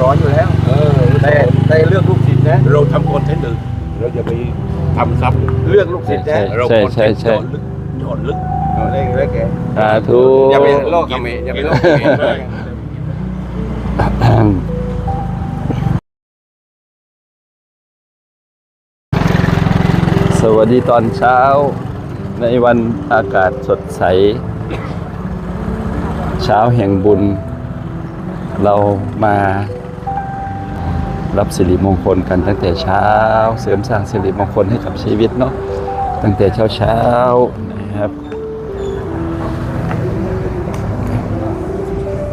สอนอยู่แล้ว เออแต่แต่เลือกลูกศิษย์นะ เราทำคอนเทนต์หนึ่งเราจะไปทำซับเลือกลูกศิษย์นะเราใช่คอนเทใช่นต์ใช่เจาะลึกเจาะลึกเอาเล่นเล่นแกสาธุอย่าไปโลกเขมรอย่าไปโลกเขมรเลยสวัสดีตอนเช้า ในวันอากาศสดใส เช้าแห่งบุญ เรามา รับสิริมงคลกันตั้งแต่เช้า เสริมสร้างสิริมงคลให้กับชีวิตเนาะตั้งแต่เช้าเช้านะครับ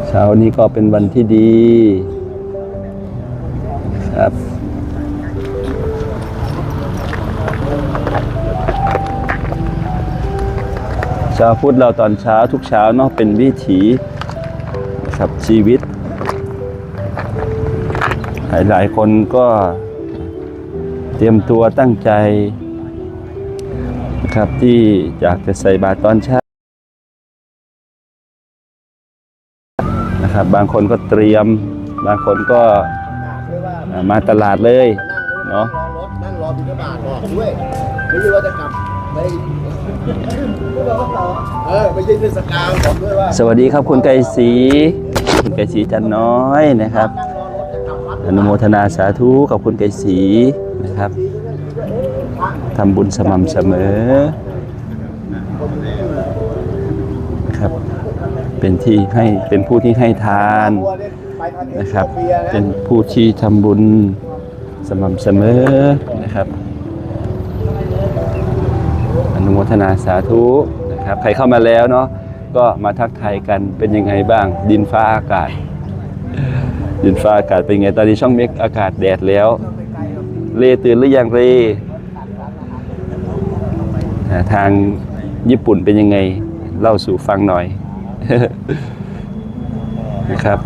เช้านี้ก็เป็นวันที่ดีครับชาวพุทธเราตอนเช้าทุกเช้าเนาะเป็นวิถีนะครับชีวิต หลายหลายๆคนก็เตรียมตัวตั้งใจนะครับที่อยากจะใส่บาตรตอนเช้านะครับบางคนก็เตรียม บางคนก็อ่ามาตลาดเลยเนาะรอรถนั่งรอบินบาตบอกด้วยไม่ใช่ว่าจะกลับไปเออไม่ใช่เทศกาลบอกด้วยว่าสวัสดีครับคุณไกรศรีคุณไกรศรีจันน้อยนะครับนั่งร อนุโมทนาสาธุกับคุณไกรศรีนะครับทำบุญสม่ำเสมอนะครับ เป็นที่ให้เป็นผู้ที่ให้ทานนะครับ เป็นผู้ที่ทำบุญสม่ำเสมอนะครับ อนุโมทนาสาธุนะครับ ใครเข้ามาแล้วเนาะก็มาทักทายกันเป็นยังไงบ้างดินฟ้าอากาศ ดินฟ้าอากาศเป็นไง ตอนนี้ช่องเมกอากาศแดดแล้ว เลตื่นหรือยังเลอ่ทางญี่ปุ่นเป็นยังไง เล่าสู่ฟังหน่อยนะครับ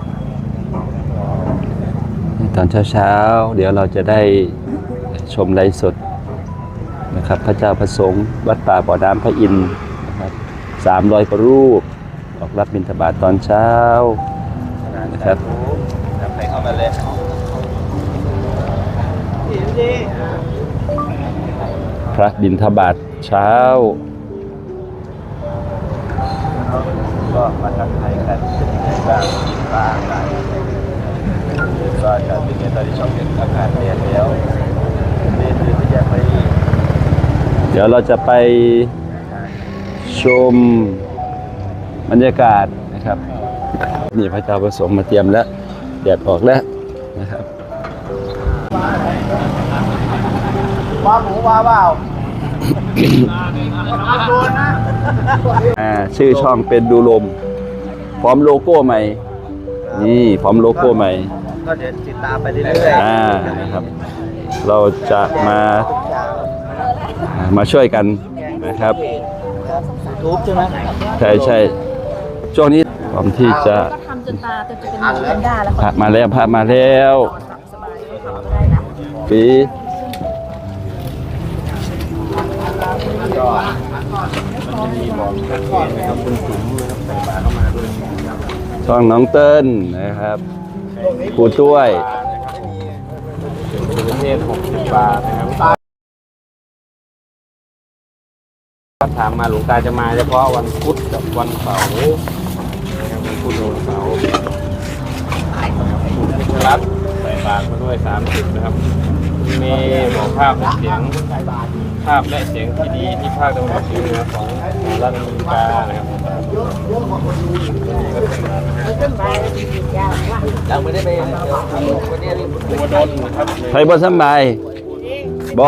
ตอนเช้าๆ เดี๋ยวเราจะได้ชมไลฟ์สดนะครับ พระเจ้าพระสงฆ์วัดป่าบ่อน้ำพระอินทร์นะครับสามร้อยกว่ารูป ออกรับบิณฑบาตตอนเช้านะครับ พระบิณฑบาตเช้าก็มาทักทายกันเป็นยังไงบ้างฟ้าอากาศฟ้าอากาศเป็นไงตอนนี้ช่องเก็บอากาศแดดแล้วเล่นหรือไม่อยกไปเดี๋ยวเราจะไปชมบรรยากาศนะครับ นี่พระเจ้าประสงค์มาเตรียมแล้วแดดออกแล้ว ว่าหมูว่าเปล่าอ่าชื่อช่องเป็นดูลม พร้อมโลโก้ใหม่ นี่พร้อมโลโก้ใหม่ ก็เดี๋ยวติดตามไปเรื่อยๆอ่านะครับ เราจะมาอ่ามาช่วยกันนะครับทูบใช่ไหมใช่ใช่ช่วงนี้พร้อมที่จะก็ทำจนตาจนจะเป็นหมูแพนด้าแล้วพามาแล้วพามาแล้ว สบายก็ทำก็ได้นะปีช่องน้องเติ้ลนะครับครูต้วยประเทศ60บาทนะครับถามมาหลวงตาจะมาเฉพาะวันพุธกับวันเสาร์นะครับวันพุธกับวันเสาร์คุณพิชรัตน์ใส่บาตรมาด้วย30นะครับมีบอกภาพและเสียง ภาพและเสียงที่ดีที่ภาคตะวันออกเฉียงเหนือของรัฐอเมริกานะครับยังไม่ได้ไปวันนี้ตัวดนนะครับใครบ่สำบายบ่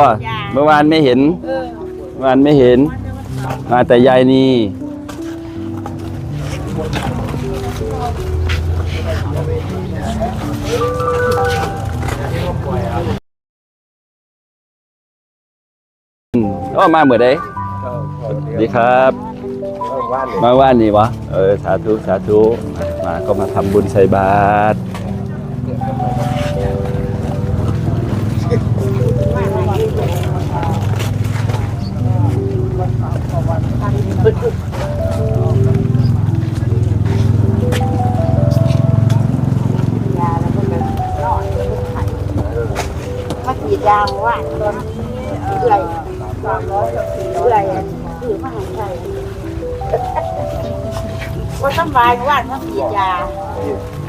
เมื่อวานไม่เห็นเมื่อวานไม่เห็นมาแต่ยายนี่ อืมก็มาเมื่อใดสวัสดีครับ มาว่านนี่วะเออสาธุสาธุมาก็มาทำบุญใส่บาตร ว่าสบายว่าต้องกินยา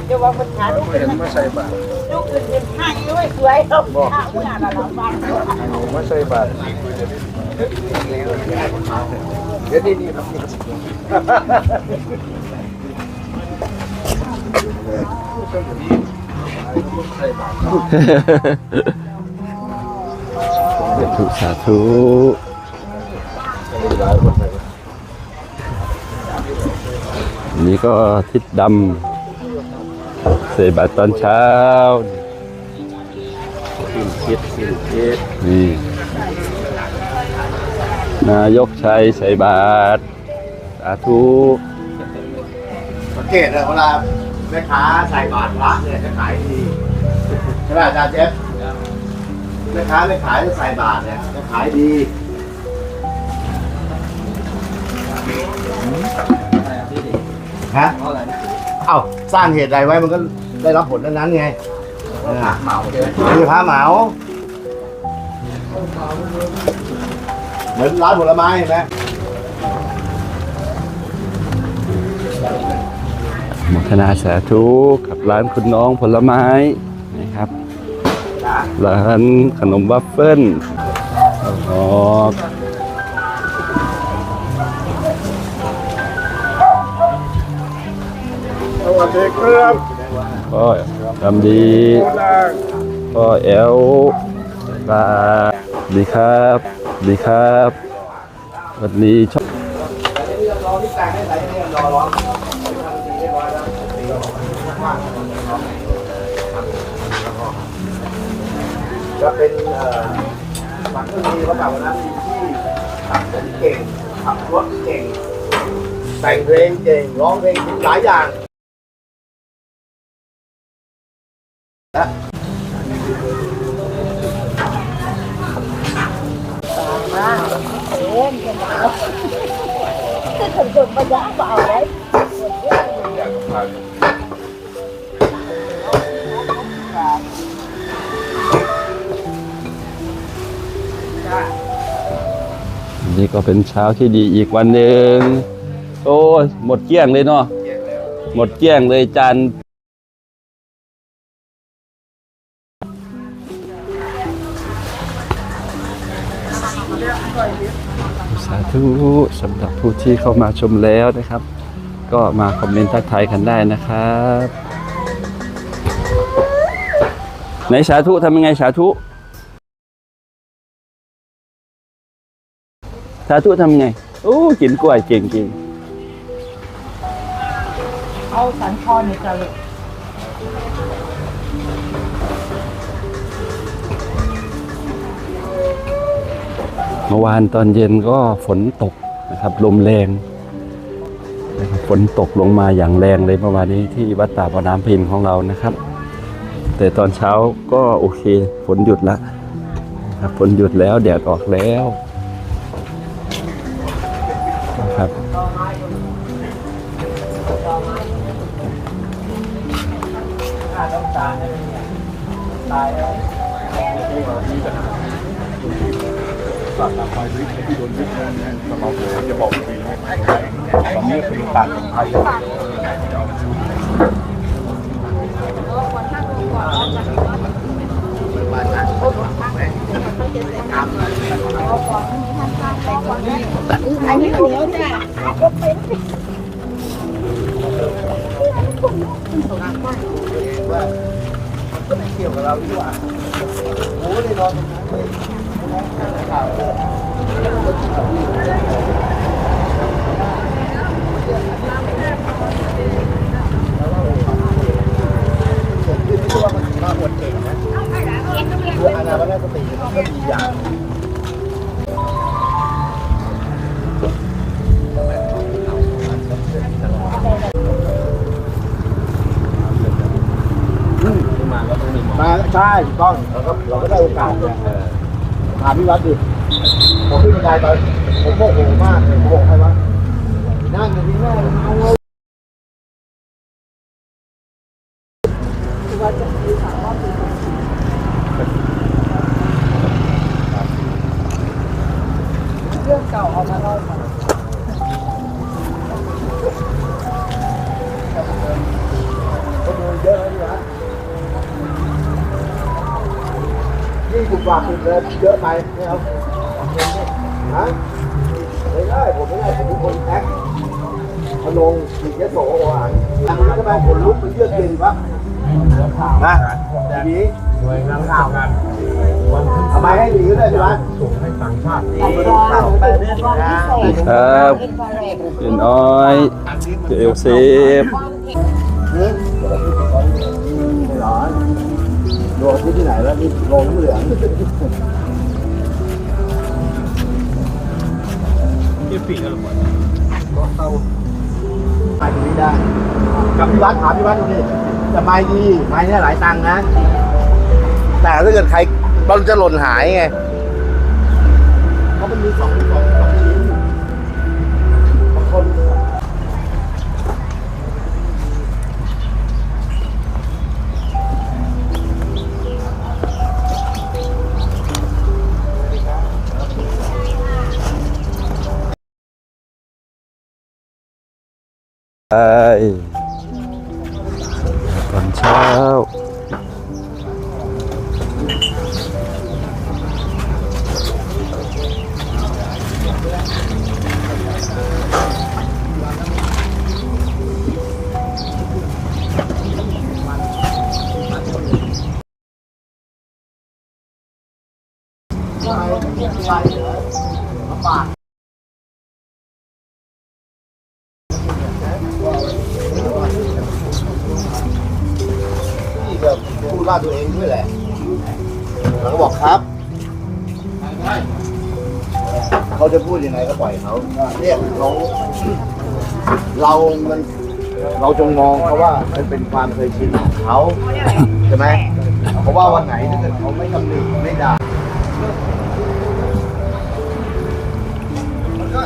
เดี๋ยวว่าปัญหาลูกเป็นไม่ใช่บาทลูกเป็นห้างด้วยสวยต้องข้าวเมื่อเราบ้านไม่ใช่บาทเดี๋ยวนี่นี่ครับสาธุสาธุอั นนี้ก็ทิศดำใส่บาตรตอนเช้าสิ้นคิดสิ้นคิดนี่นายกชัยใส่บาตรสาธุสังเกตเลยเวลาแม่ค้าใส่บาตรพระเนี่ยจะขายดีใช่ไหมอาจารย์เจฟแม่ค้าไม่ขายจะใส่บาตรเนี่ยจะขายดี ฮะเอ้าสร้างเหตุใดไว้มันก็ได้รับผลนั้นๆไงเหมาคือพระเหมาเหมือนร้านผลไม้เห็นไหมโมทนาสาธุกับร้านคุณน้องผลไม้นะครับ ร้านขนมวัฟเฟิลอ๋อสวัสดีครับ พ่อทำดีพ่อแอลปลาดีครับ ดีครับ วันนี้ชอบรอที่แต่งให้ใส่เนี่ยรอร้องทำดีเรียบร้อยแล้วจะเป็นเอ่อฝันก็ดีเขาแบบวันนั้นมีที่ขับรถเก่งขับรถเก่งแต่งเพลงเก่งร้องเพลงหลายอย่าง ถึงถึงปัญญาเบาเลยนี่ก็เป็นเช้าที่ดีอีกวันหนึ่งโอ้ยหมดเกลี้ยงเลยเนาะหมดเกลี้ยงเลยจาน ธุสำหรับผู้ที่เข้ามาชมแล้วนะครับ ก็มาคอมเมนต์ทักทายกันได้นะครับไหนสาธุทำยังไงสาธุสาธุทำไงโอ้กินกล้วยเก่งจริงเอาสันคอเนี่ยจะเลย เมื่อวานตอนเย็นก็ฝนตกนะครับลมแรงนะครับฝนตกลงมาอย่างแรงเลยเมื่อวานนี้ที่วัดตาบ่อน้ำพินของเรานะครับ แต่ตอนเช้าก็โอเคฝนหยุดละครับฝนหยุดแล้วแดดออกแล้วนะครับ จะบอกทีตอนนี้เป็นต่างของไทยอันนี้เหนียวจ้ะก็ไม่เกี่ยวกับเราดีกว่าโอ้ยนอนตรงนั้นเลย ข่าวเลยผมคิดไม่ใช่ว่ามันมาหมดเก่งนะคืออานาปานสติมันก็ดีอย่างมาใช่ถูกต้องเราก็เราก็ได้โอกาสเนี่ย ถามพี่วัดดิผมขึ้นบันไดไปผมโมโหมากเลยผมบอกใครวะนั่งอยู่ที่แม่เอาเลอเรื่องเก่าเอามาเล่าให้ฟัง ฝากคุณเลยเยอะไปไม่เอาฮะไม่ได้ผมไม่ได้ผมเป็นคนแท็กพนงขีดยโสอ่านทำไมทำไมขนลุกมันเยือกเย็นวะนะทีนี้หน่วยงานราชการวันทำไมให้หนีก็ได้ใช่ไหมส่งให้ต่างชาติไปเรื่องความพิเศษครับอินฟราเรดเจน้อยเจลเซฟหืมไม่ร้อน ดวงที่ที่ไหนแล้วนี่โรงน้ำเหลืองเก็บปีกแล้วหรอไปตรงนี้ได้กับพี่วัดถามพี่วัดตรงนี้จะไม้ดีไม้เนี่ยหลายตังค์นะ แต่ถ้าเกิดใครมันจะหล่นหายไงเพราะมันมีสองสอง ไปตอนเช้านี่ ครับ เขาจะพูดยังไงก็ปล่อยเขาเนี่ยเขาเรามันเราจงมองเขาว่ามันเป็นความเคยชินของเขาใช่ไหมเพราะว่าวันไหนถ้าเกิดเขาไม่ตำหนิไม่ด่ามันก็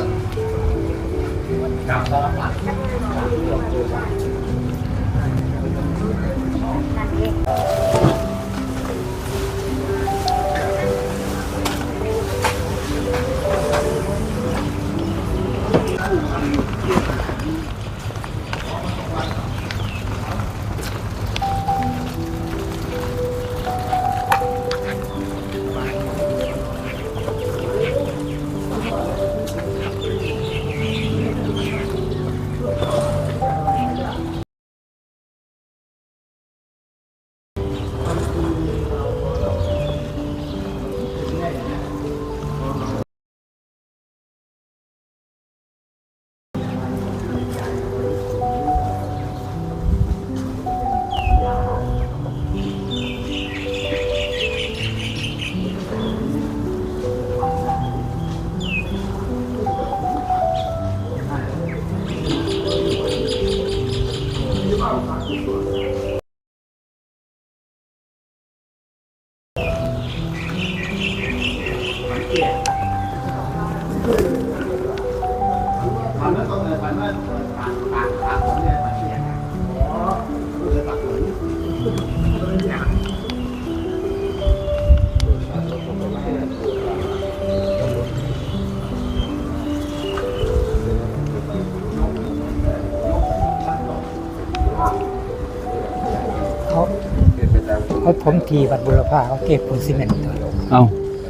เขาถมทีวัดบุรพาเขาเก็บปูนซีเมนต์ตัวเอ้า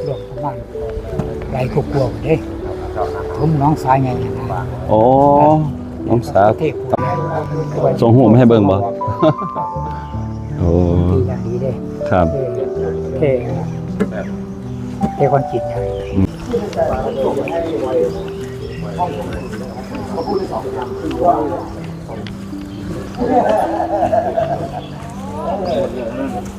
รวมประมาณไรกกลัวๆเด้ถมน้องสายไงนะโอ้น้องสาวเทพปูนส่งหูมาให้เบิ่งบ่โอ้ดีอย่างดีเด้ครับเทเทคอนกรีตอย่าง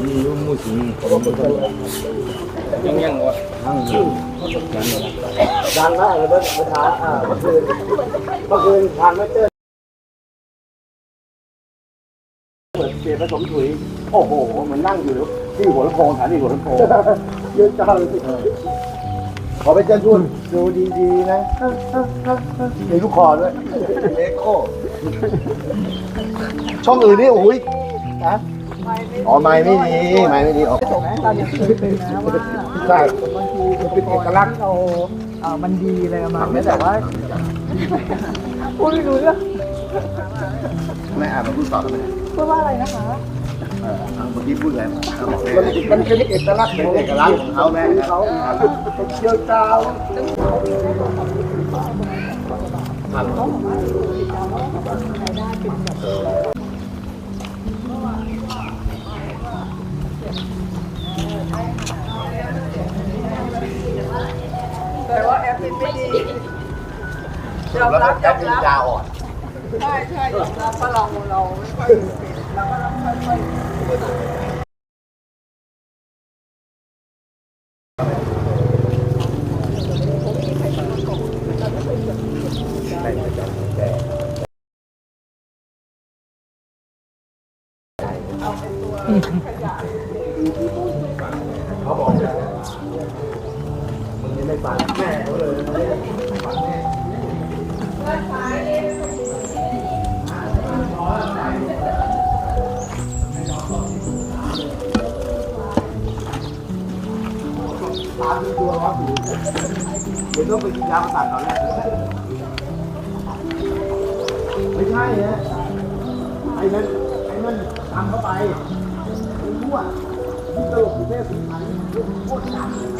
เยอะดังมากเลยเมื่อเมื่อเช้าอ่าเมื่อคืนเมื่อคืนทางไม่เจอเหมือนเสียผสมถุย โอ้โหเหมือนนั่งอยู่ที่หัวลำโพงสถานีหัวลำโพงเยอะจังเลยขอเป็นเจ้าชุนดูดีๆนะมีลูกคอด้วยเอ็กโคช่องอื่นนี่โอ้ยนะ อ๋อไม่ไม่ดีไม่ไม่ดีออกเรายังเคยเป็นนะว่าใช่บางทีเป็นเอกลักษณ์ เราเอ่อมันดีอะไรประมาณนี้แต่ว่าพูดไม่รู้เรื่องไม่อ่านมาพูดต่อกันไหมพูดว่าอะไรนะคะเมื่อกี้พูดอะไรมันมันเป็นเอกลักษณ์เป็นเอกลักษณ์ของเขาแม่เขาเชี่ยวชาญ แต่ว่าแอปเป็นไม่ดียอมแล้วรับยแออปมเป็นรับยาอ่อนใช่ใช่ยอมรับเพราะเราเราไม่ค่อยเราก็ต้องค่อยๆ เดี๋ยวต้องไปกินยาประสาทก่อนแหละไม่ใช่ฮะไอ้นั่นไอ้นั่นทำเข้าไปไอ้รั่วกตลกที่เทพสีไทยโคตรหนักแม่